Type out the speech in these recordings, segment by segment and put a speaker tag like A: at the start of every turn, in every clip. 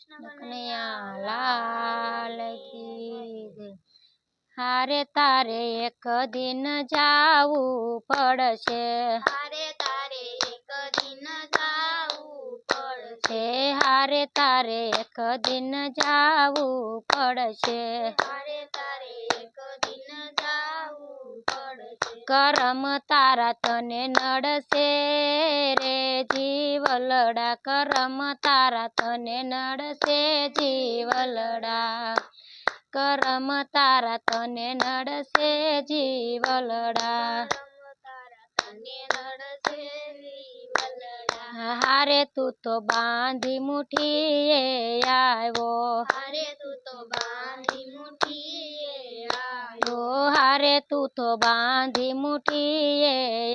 A: કનૈયા લાલ કી હારે તારે એક દિન જાવું પડશે.
B: હારે તારે એક દિન જાવું પડશે.
A: હારે તારે એક દિન જાવું પડશે.
B: હારે તારે એક દિન જાવું પડશે
A: કરમ તારા તને નડશે રે જીવલડા કરમ તારા તને નડશે જીવલડા કરમ તારા તને નડશે જીવલડા હારે તું તો બાંધી મુઠીએ આવ્યો.
B: હારે તું તો બાંધી મુઠીએ આવ્યો
A: ઓ હારે તું તો બાંધી મુઠીએ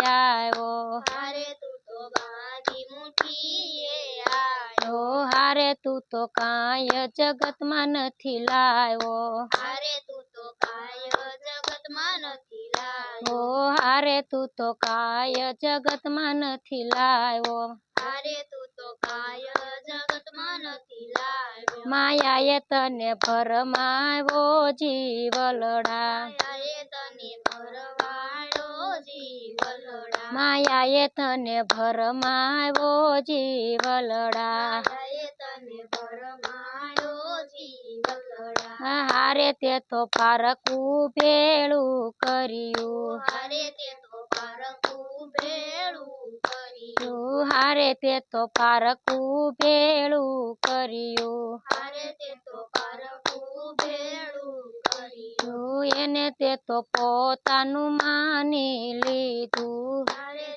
A: આવ્યો
B: હારે તું તો બાંધી મુઠીએ આવ્યો
A: હારે તું તો કાંઈ જગતમાં નથી લાવ્યો
B: હારે તું તો કાય જગતમાં નથી લાયો.
A: ઓ હારે તું તો કાંઈ જગતમાં નથી લાવ્યો
B: હારે તું તો કાય જગતમાં નથી
A: માયાએ તને ભરમાવ્યો જીવલડા.
B: માયાએ તને ભરવાડો જીવલડા.
A: હારે તે તો પારકું ભેળું કર્યું.
B: હારે તે તો ફારકું ભેળું કર્યું.
A: હારે તે તો પારકું ભેળું કર્યું.
B: હારે તે તો પારકું ભેળું કર્યું
A: એને તે તો પોતાનું માની લીધું.
B: હારે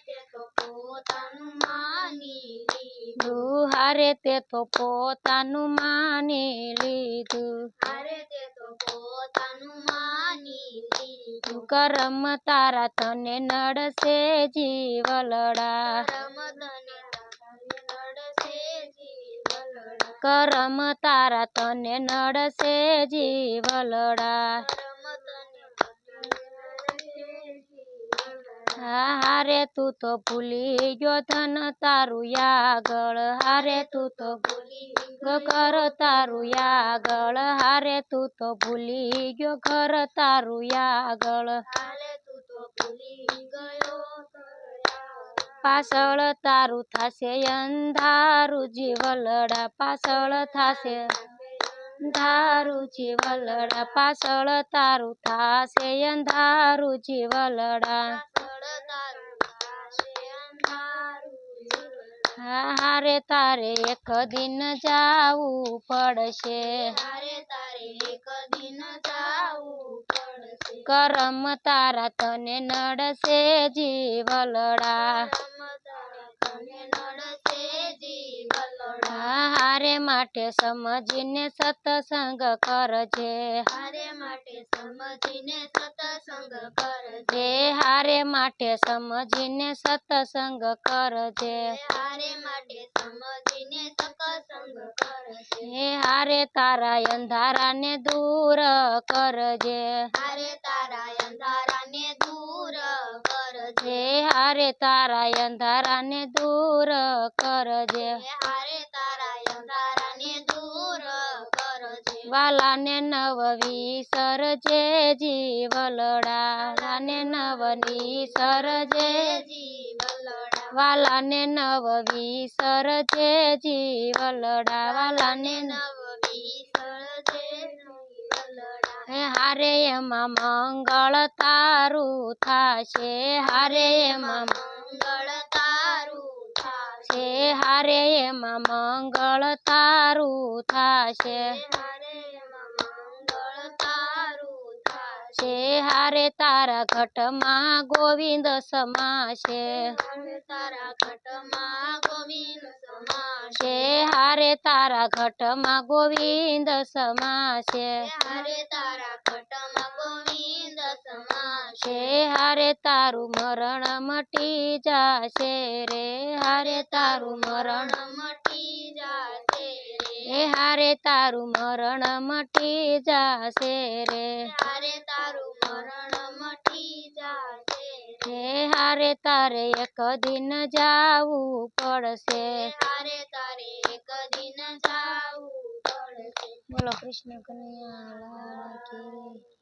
B: તે તો પોતાનું માની લીધું.
A: લીધું
B: લીધું.
A: કરમ તારા તને નડશે જીવલડા
B: કરમ તને નડશે જીવલડા
A: કરમ તારા તને નડશે જીવલડા હારે તું તો ભૂલી ગયો ધન તારું યાગળ. હારે તું તો ઘર તારું યાગળ. હારે તું તો ભૂલી ગયો ઘર તારું યાગળ.
B: હારે તું તો ભૂલી ગયો
A: પાછળ તારું થાશે, અંધારું જીવલડા પાછળ થાશે. અંધારું જીવલડા પાછળ તારું થાશે, અંધારું જીવલડા. હારે તારે એક દિન જાવું પડશે.
B: હારે તારે
A: કરમ તારા તને નડશે જીવલડા. માટે સમજીને સત્સંગ કરજે.
B: હારે માટે સમજીને સત્સંગ કરજે.
A: હારે માટે સમજીને સત્સંગ કરજે.
B: હારે માટે સમજીને સત્સંગ કરજે.
A: હે હારે તારા અંધારાને દૂર કરજે.
B: હારે તારા અંધારાને દૂર
A: હારે તારા અંધારાને દૂર કરજે.
B: હારે તારા અંધારાને દૂર કરજે.
A: વાલાને નવ વિસરજે જીવલડા વાલાને નવ નિસરજે
B: જીવલડા.
A: વાલાને નવ વિસરજે જીવલડા. વાલાને નવ
B: નવ વિસરજે જીવલડા
A: હે હારે એમાં મંગળ તારું થાશે. હારે એમાં
B: મંગળ તારું થાશે.
A: હારે એમાં મંગળ તારું થાશે. છે હારે તારા ઘટમાં ગોવિંદ સમાશે.
B: હારે તારા ઘટમાં ગોવિંદ સમાશે.
A: હારે તારા ઘટમાં ગોવિંદ સમાશે.
B: હારે તારા ઘટમાં ગોવિંદ સમાશે.
A: હારે તારું મરણ મટી જાશે રે. હારે તારું મરણ
B: મટી જાશે રે.
A: હારે તારું મરણ મટી જાશે રે.
B: હારે તારું મરણ મટી જાશે
A: હારે તારે એક દિન જાવું પડશે.
B: હારે તારે એક દિન જાવું પડશે.
A: બોલો કૃષ્ણ કનૈયા